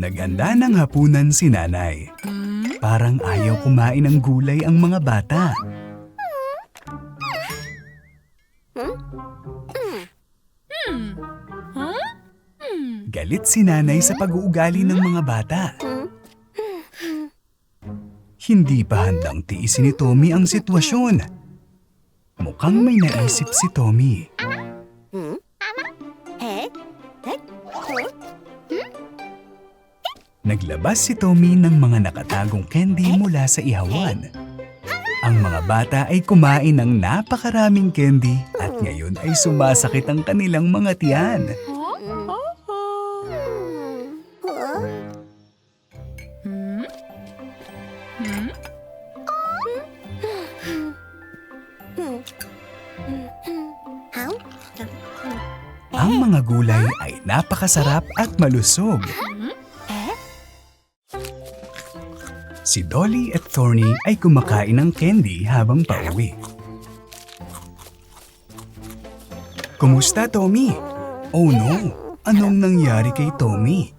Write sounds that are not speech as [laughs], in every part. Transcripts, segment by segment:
Naghanda ng hapunan si nanay. Parang ayaw kumain ng gulay ang mga bata. Galit si nanay sa pag-uugali ng mga bata. Hindi pa handang tiisin ni Tommy ang sitwasyon. Mukhang may naisip si Tommy. Naglabas si Tommy ng mga nakatagong candy mula sa ihawan. Ang mga bata ay kumain ng napakaraming candy at ngayon ay sumasakit ang kanilang mga tiyan. Ang mga gulay ay napakasarap at malusog. Si Dolly at Thorny ay kumakain ng candy habang pauwi. Kumusta, Tommy? Oh no, anong nangyari kay Tommy?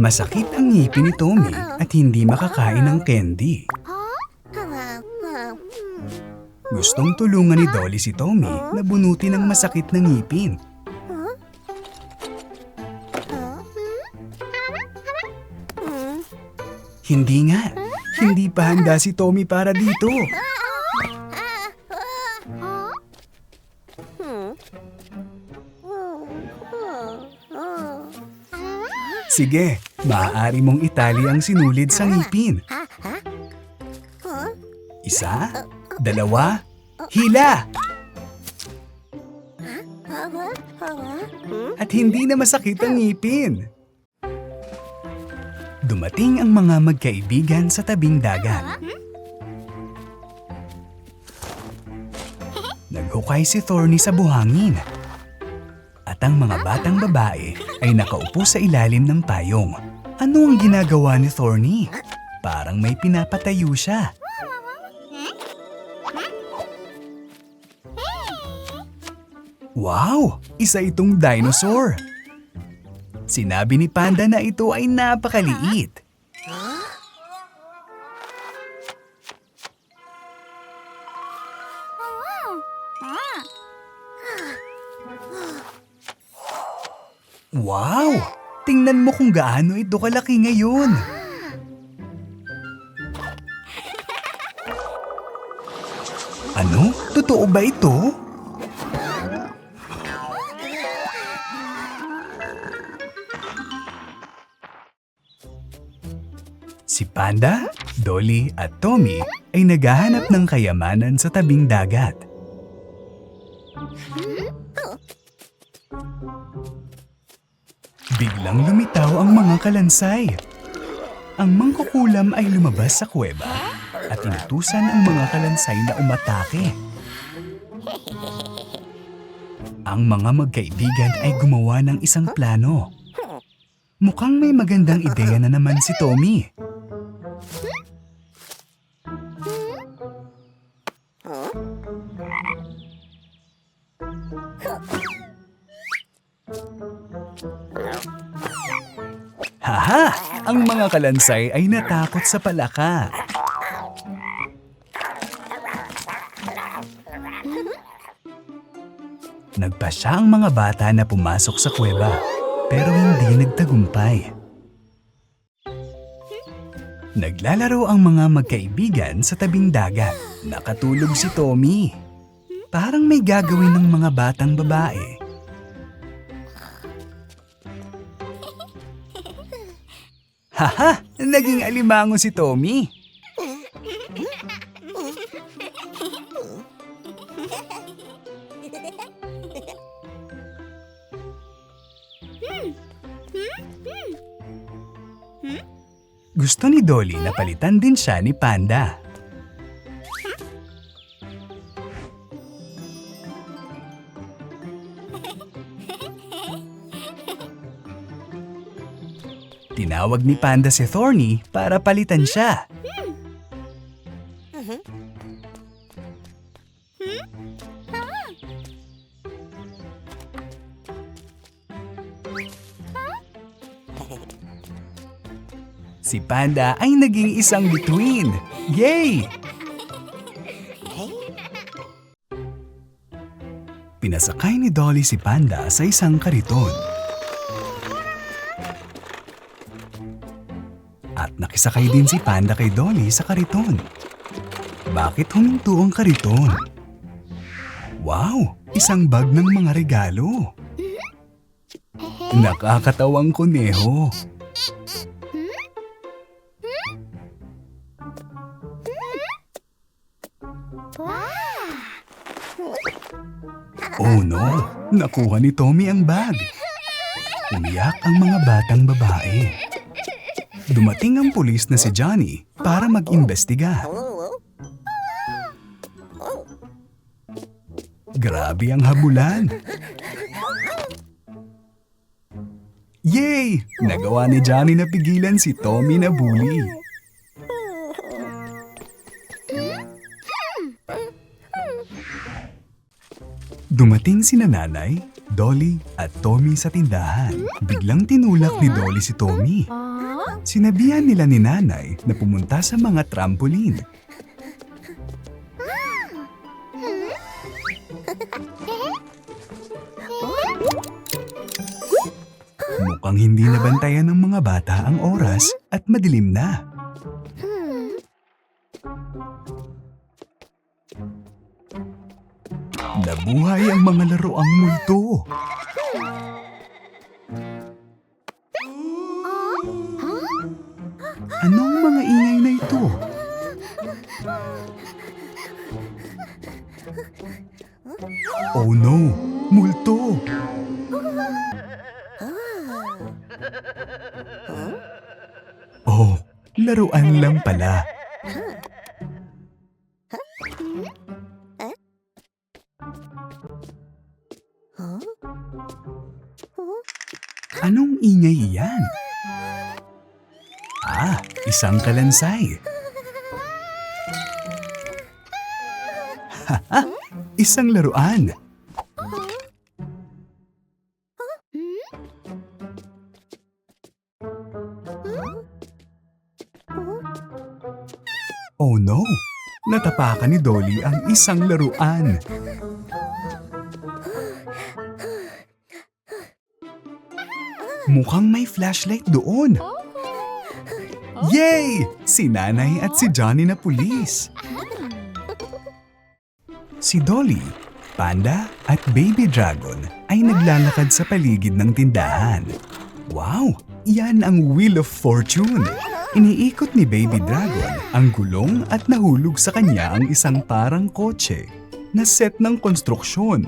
Masakit ang ngipin ni Tommy at hindi makakain ng candy. Gustong tulungan ni Dolly si Tommy na bunutin ang masakit na ngipin. Hindi nga. Hindi pa handa si Tommy para dito. Sige, maaari mong itali ang sinulid sa ngipin. Isa, dalawa, hila! At hindi na masakit ang ngipin. Dumating ang mga magkaibigan sa tabing dagat. Naghukay si Thorny sa buhangin. At ang mga batang babae ay nakaupo sa ilalim ng payong. Ano ang ginagawa ni Thorny? Parang may pinapatayo siya. Wow! Isa itong dinosaur! Sinabi ni Panda na ito ay napakaliit. Wow! Tingnan mo kung gaano ito kalaki ngayon. Ano? Totoo ba ito? Panda, Dolly at Tommy ay naghahanap ng kayamanan sa tabing dagat. Biglang lumitaw ang mga kalansay. Ang mangkukulam ay lumabas sa kuweba at inutusan ang mga kalansay na umatake. Ang mga magkaibigan ay gumawa ng isang plano. Mukhang may magandang ideya na naman si Tommy. Mga kalansay ay natakot sa palaka. Nagpasya ang mga bata na pumasok sa kuweba, pero hindi nagtagumpay. Naglalaro ang mga magkaibigan sa tabing dagat. Nakatulog si Tommy. Parang may gagawin ng mga batang babae. Haha! Naging alimango si Tommy. Gusto ni Dolly na palitan din siya ni Panda. Tinawag ni Panda si Thorny para palitan siya. Si Panda ay naging isang between. Yay! Pinasakay ni Dolly si Panda sa isang kariton. At nakisakay din si Panda kay Dolly sa kariton. Bakit huminto ang kariton? Wow! Isang bag ng mga regalo. Nakakatawang kuneho. Oh no! Nakuha ni Tommy ang bag. Umiyak ang mga batang babae. Dumating ang pulis na si Johnny para mag-imbestiga. Grabe ang habulan. Yay! Nagawa ni Johnny na pigilan si Tommy na bully. Dumating si nanay, Dolly at Tommy sa tindahan. Biglang tinulak ni Dolly si Tommy. Sinabihan nila ni nanay na pumunta sa mga trampoline. Mukhang hindi nabantayan ng mga bata ang oras at madilim na. Nabuhay ang mga laruang multo. Ah, isang kalansay. Isang laruan. Oh no! Natapakan ni Dolly ang isang laruan. Mukhang may flashlight doon. Yay! Si Nanay at si Johnny na pulis. Si Dolly, Panda at Baby Dragon ay naglalakad sa paligid ng tindahan. Wow! Yan ang Wheel of Fortune. Iniikot ni Baby Dragon ang gulong at nahulog sa kanya ang isang parang kotse na set ng konstruksyon.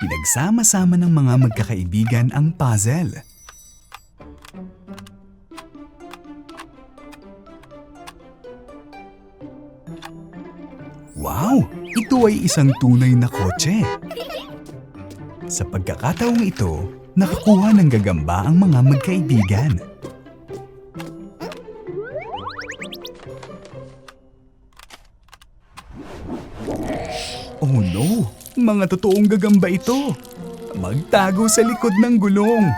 Pinagsama-sama ng mga magkakaibigan ang puzzle. Ay isang tunay na kotse. Sa pagkakataong ito, nakakuha ng gagamba ang mga magkaibigan. Oh no! Mga totoong gagamba ito! Magtago sa likod ng gulong!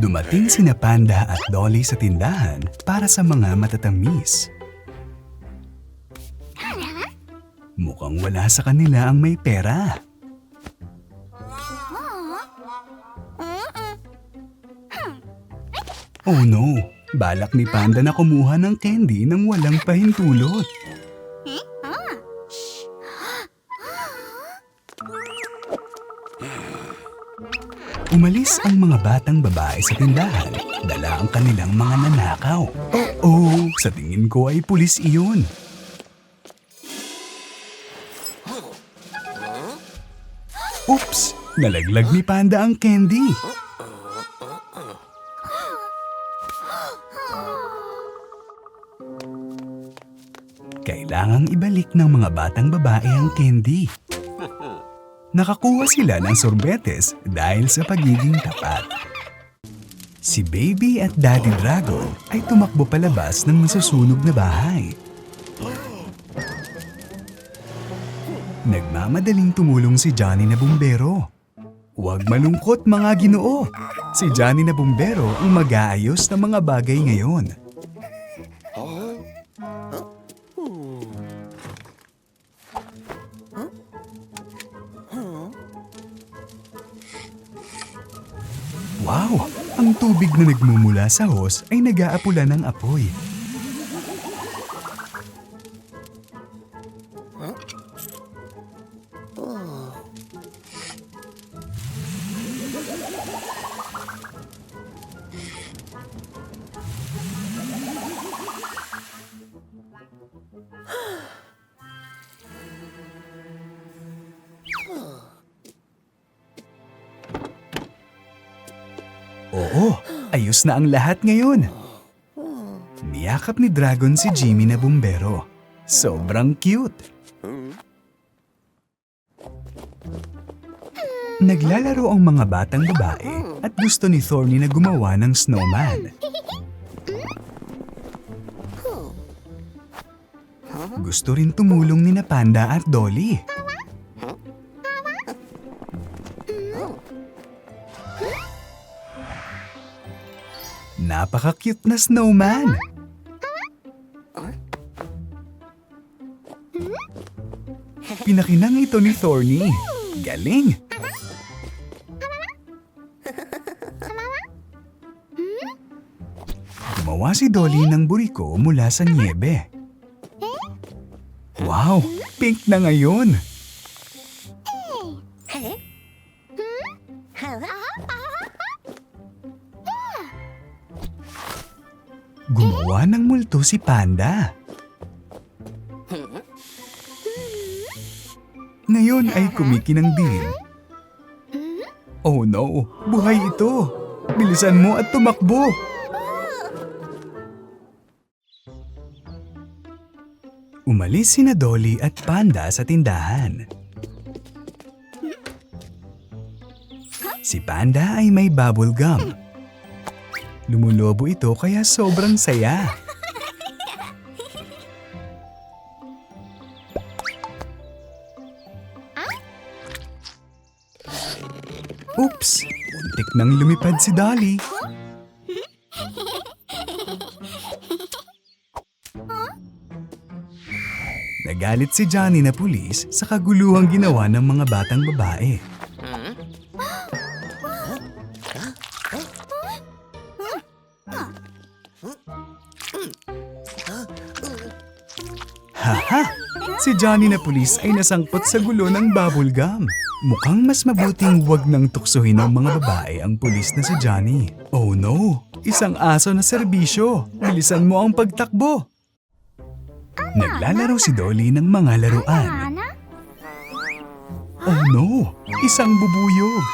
Dumating sina Panda at Dolly sa tindahan para sa mga matatamis. Mukhang wala sa kanila ang may pera. Oh no! Balak ni Panda na kumuha ng candy nang walang pahintulot. Umalis ang mga batang babae sa tindahan. Dala ang kanilang mga nanakaw. Oh, sa tingin ko ay pulis iyon. Nalaglag ni Panda ang candy. Kailangang ibalik ng mga batang babae ang candy. Nakakuha sila ng sorbetes dahil sa pagiging tapat. Si Baby at Daddy Dragon ay tumakbo palabas ng masusunog na bahay. Nagmamadaling tumulong si Johnny na bumbero. Huwag malungkot mga ginoo. Si Johnny na bumbero ang mag-aayos ng mga bagay ngayon. Wow! Ang tubig na nagmumula sa hose ay nag-aapula ng apoy. Ayos na ang lahat ngayon. Niyakap ni Dragon si Jimmy na bumbero. Sobrang cute. Naglalaro ang mga batang babae at gusto ni Thorny na gumawa ng snowman. Gusto rin tumulong ni na Panda at Dolly. Napaka-cute na snowman. Pinakinang ito ni Thorny. Galing! Gumawa si Dolly ng buriko mula sa niebe. Wow! Pink na ngayon! Multo si Panda. Ngayon ay kumikinang din. Oh no, buhay ito. Bilisan mo at tumakbo. Umalis sina Dolly at Panda sa tindahan. Si Panda ay may bubble gum. Lumulobo ito kaya sobrang saya. Nang lumipad si Dolly. Nagalit si Johnny na pulis sa kaguluhang ginawa ng mga batang babae. Haha! Si Johnny na pulis ay nasangkot sa gulo ng bubble gum. Mukhang mas mabuting wag nang tuksohin ng mga babae ang pulis na si Johnny. Oh no! Isang aso na serbisyo! Bilisan mo ang pagtakbo! Naglalaro si Dolly ng mga laruan. Oh no! Isang bubuyog!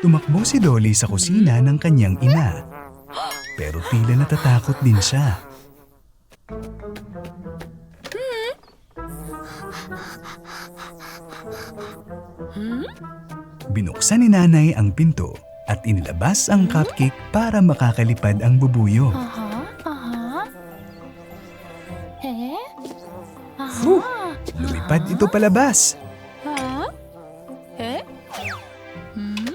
Tumakbo si Dolly sa kusina ng kanyang ina. Pero tila natatakot din siya. Binuksan ni nanay ang pinto at inilabas ang cupcake para makakalipad ang bubuyog. Aha, aha. Eh? Aha. Whew! Lumipad ito palabas. Ha? Eh? Hmm?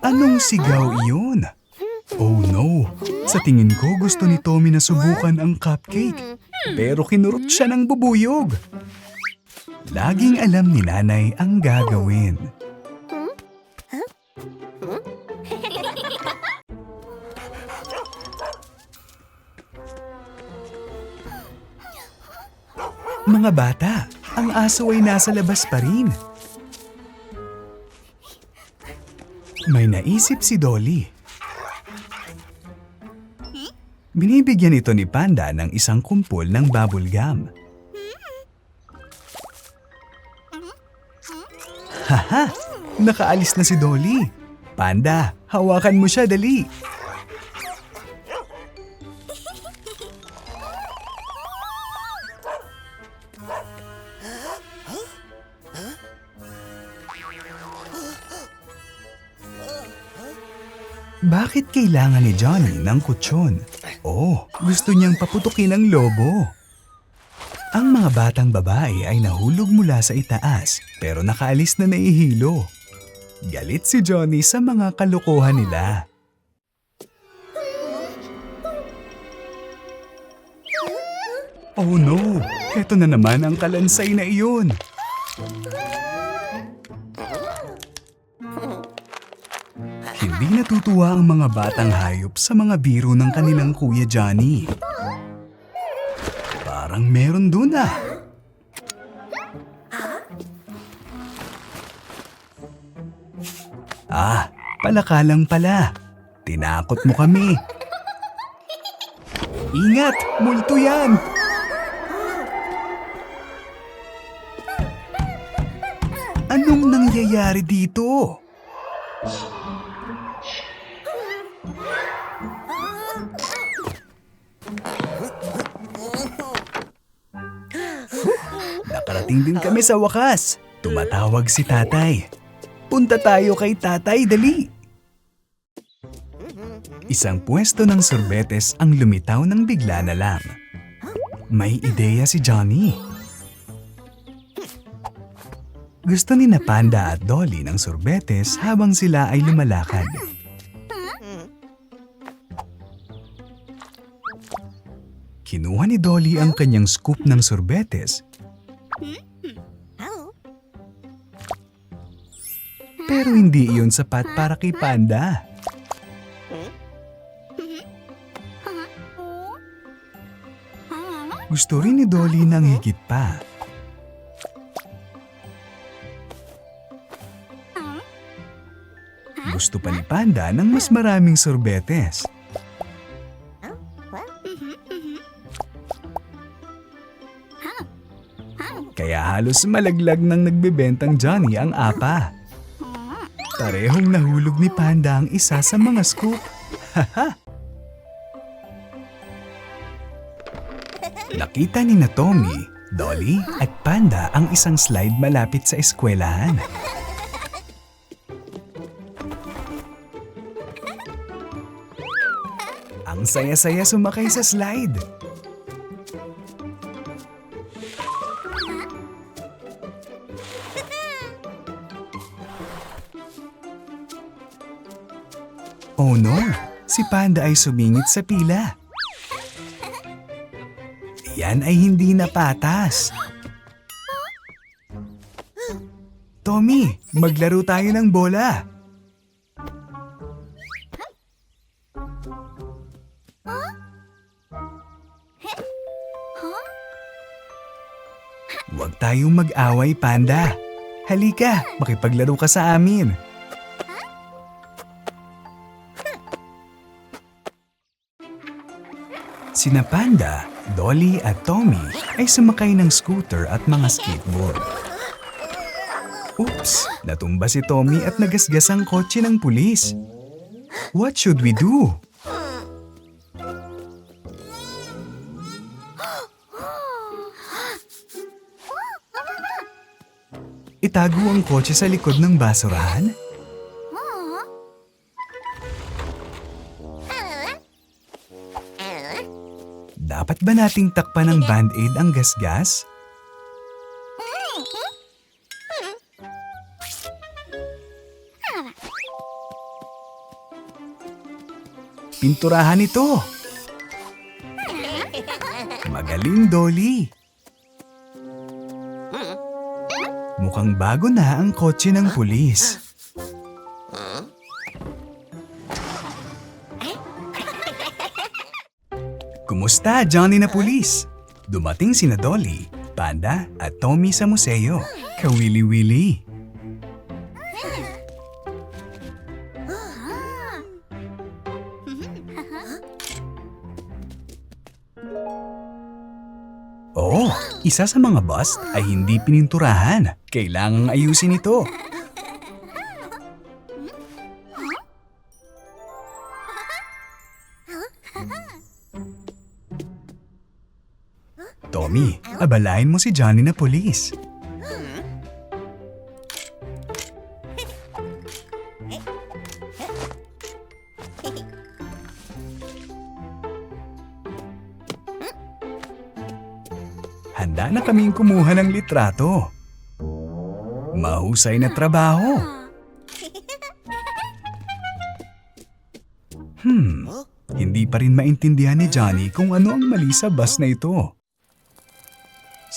Anong sigaw iyon? Oh no! Sa tingin ko gusto ni Tommy na subukan ang cupcake. Pero kinurot siya ng bubuyog. Laging alam ni nanay ang gagawin. Mga bata, ang aso ay nasa labas pa rin. May naisip si Dolly. Binibigyan ito ni Panda ng isang kumpol ng bubble gum. Haha! Nakaalis na si Dolly. Panda, hawakan mo siya dali. Bakit kailangan ni Johnny ng kutsyon? Oh, gusto niyang paputukin ang lobo. Mga batang babae ay nahulog mula sa itaas pero nakaalis na naihilo. Galit si Johnny sa mga kalokohan nila. Oh no! Ito na naman ang kalansay na iyon. Hindi natutuwa ang mga batang hayop sa mga biro ng kanilang kuya Johnny. Parang meron dun ah. Ah, palaka lang pala. Tinakot mo kami. Ingat! Multo yan! Anong nangyayari dito? Nakarating din kami sa wakas. Tumatawag si tatay. Punta tayo kay tatay, dali! Isang pwesto ng sorbetes ang lumitaw ng bigla na lang. May ideya si Johnny. Gusto ni na Panda at Dolly ng sorbetes habang sila ay lumalakad. Kinuha ni Dolly ang kanyang scoop ng sorbetes pero hindi iyon sapat para kay Panda. Gusto rin ni Dolly ng higit pa. Gusto pa ni Panda ng mas maraming sorbetes. Kaya halos malaglag ng nagbebentang Johnny ang apa. Parehong nahulog ni Panda ang isa sa mga scoop. Nakita ni na Tommy, Dolly at Panda ang isang slide malapit sa eskwelahan. Ang saya-saya sumakay sa slide. No! Si Panda ay sumingit sa pila. Yan ay hindi na patas. Tommy, maglaro tayo ng bola. Huwag tayong mag-away, Panda. Halika, makipaglaro ka sa amin. Sina Panda, Dolly at Tommy ay sumakay ng scooter at mga skateboard. Oops! Natumba si Tommy at nagasgas ang kotse ng pulis. What should we do? Itago ang kotse sa likod ng basurahan? Dapat ba nating takpan ng band-aid ang gasgas? Pinturahan ito. Magaling, Dolly. Mukhang bago na ang kotse ng pulis. Kumusta, Johnny na pulis? Dumating sina Dolly, Panda at Tommy sa museo. Kawili-wili. Oo, isa sa mga bust ay hindi pininturahan. Kailangang ayusin ito. Tommy, abalain mo si Johnny na polis. handa na kaming kumuha ng litrato. Mahusay na trabaho. Hmm, hindi pa rin maintindihan ni Johnny kung ano ang mali sa bus na ito.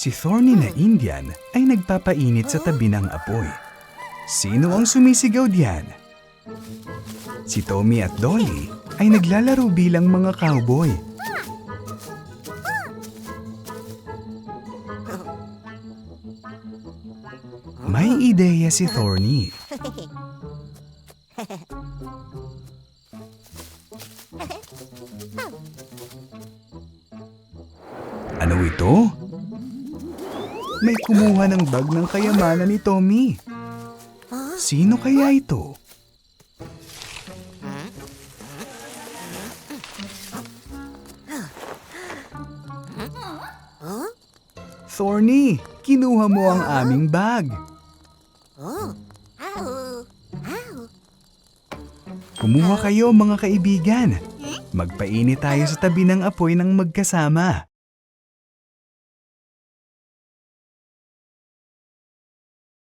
Si Thorny na Indian ay nagpapainit sa tabi ng apoy. Sino ang sumisigaw diyan? Si Tommy at Dolly ay naglalaro bilang mga cowboy. May ideya si Thorny. [laughs] Ano ito? May kumuha ng bag ng kayamanan ni Tommy. Sino kaya ito? Thorny, kinuha mo ang aming bag. Kumuha kayo mga kaibigan. Magpainit tayo sa tabi ng apoy ng magkasama.